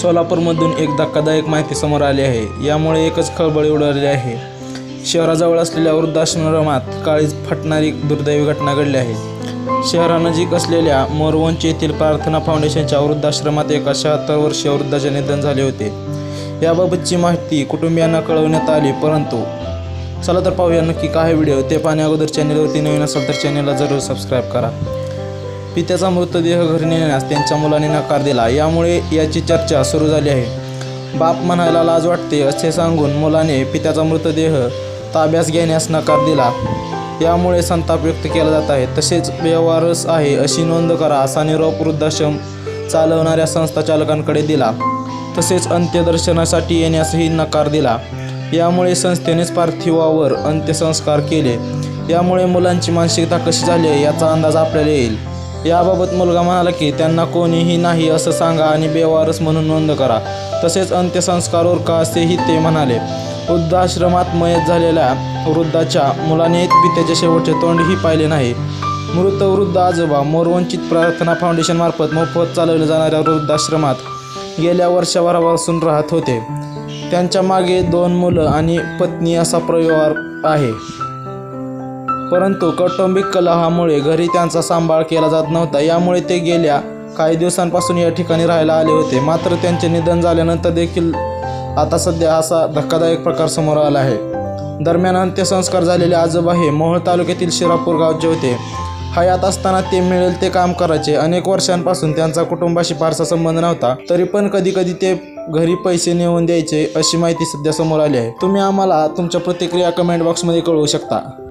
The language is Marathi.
सोलापूरमधून एक धक्कादायक माहिती समोर आली आहे. यामुळे एकच खळबळ उडाली आहे. शहराजवळ असलेल्या वृद्धाश्रमात काळीच फटणारी दुर्दैवी घटना घडली आहे. शहरानजीक असलेल्या मोरवंच येथील प्रार्थना फाउंडेशनच्या वृद्धाश्रमात एका शहात्तर वर्षीय वृद्धाचे निधन झाले होते. याबाबतची माहिती कुटुंबियांना कळवण्यात आली परंतु चला तर पाहूया नक्की काय व्हिडिओ. ते पाहण्या अगोदर चॅनेलवरती नवीन असाल तर चॅनलला जरूर सबस्क्राईब करा. पित्याचा मृतदेह घरी नेण्यास त्यांच्या मुलाने नकार दिला. यामुळे याची चर्चा सुरू झाली आहे. बाप म्हणायला लाज वाटते असे सांगून मुलाने पित्याचा मृतदेह ताब्यास घेण्यास नकार दिला. यामुळे संताप व्यक्त केला जात आहे. तसेच व्यवहारच आहे अशी नोंद करा असा निरोप वृद्धाश्रम चालवणाऱ्या संस्था चालकांकडे दिला. तसेच अंत्यदर्शनासाठी येण्यासही नकार दिला. यामुळे संस्थेनेच पार्थिवावर अंत्यसंस्कार केले. यामुळे मुलांची मानसिकता कशी झाली आहे याचा अंदाज आपल्याला येईल. याबाबत मुलगा म्हणाला की त्यांना कोणीही नाही असं सांगा आणि बेवारस म्हणून नोंद करा. तसेच अंत्यसंस्कार का असेही ते म्हणाले वृद्धाश्रमात मयत झालेल्या वृद्धाच्या मुलाने पित्याचे शेवटचे तोंडही पाहिले नाही. मृत वृद्ध आजोबा मोरवंचित प्रार्थना फाउंडेशनमार्फत मोफत चालवल्या जाणाऱ्या वृद्धाश्रमात गेल्या वर्षभरापासून राहत होते. त्यांच्या मागे दोन मुलं आणि पत्नी असा परिवार आहे. परंतु कौटुंबिक कलहामुळे घरी त्यांचा सांभाळ केला जात नव्हता. यामुळे ते गेल्या काही दिवसांपासून या ठिकाणी राहायला आले होते. मात्र त्यांचे निधन झाल्यानंतर देखील आता सध्या असा धक्कादायक प्रकार समोर आला आहे. दरम्यान अंत्यसंस्कार झालेले आजोबा हे मोहोळ तालुक्यातील शिरापूर गावचे होते. हयात असताना ते मिळेल ते काम करायचे. अनेक वर्षांपासून त्यांचा कुटुंबाशी फारसा संबंध नव्हता. तरी पण कधी कधी ते घरी पैसे नेऊन द्यायचे अशी माहिती सध्या समोर आली आहे. तुम्ही आम्हाला तुमच्या प्रतिक्रिया कमेंट बॉक्समध्ये कळवू शकता.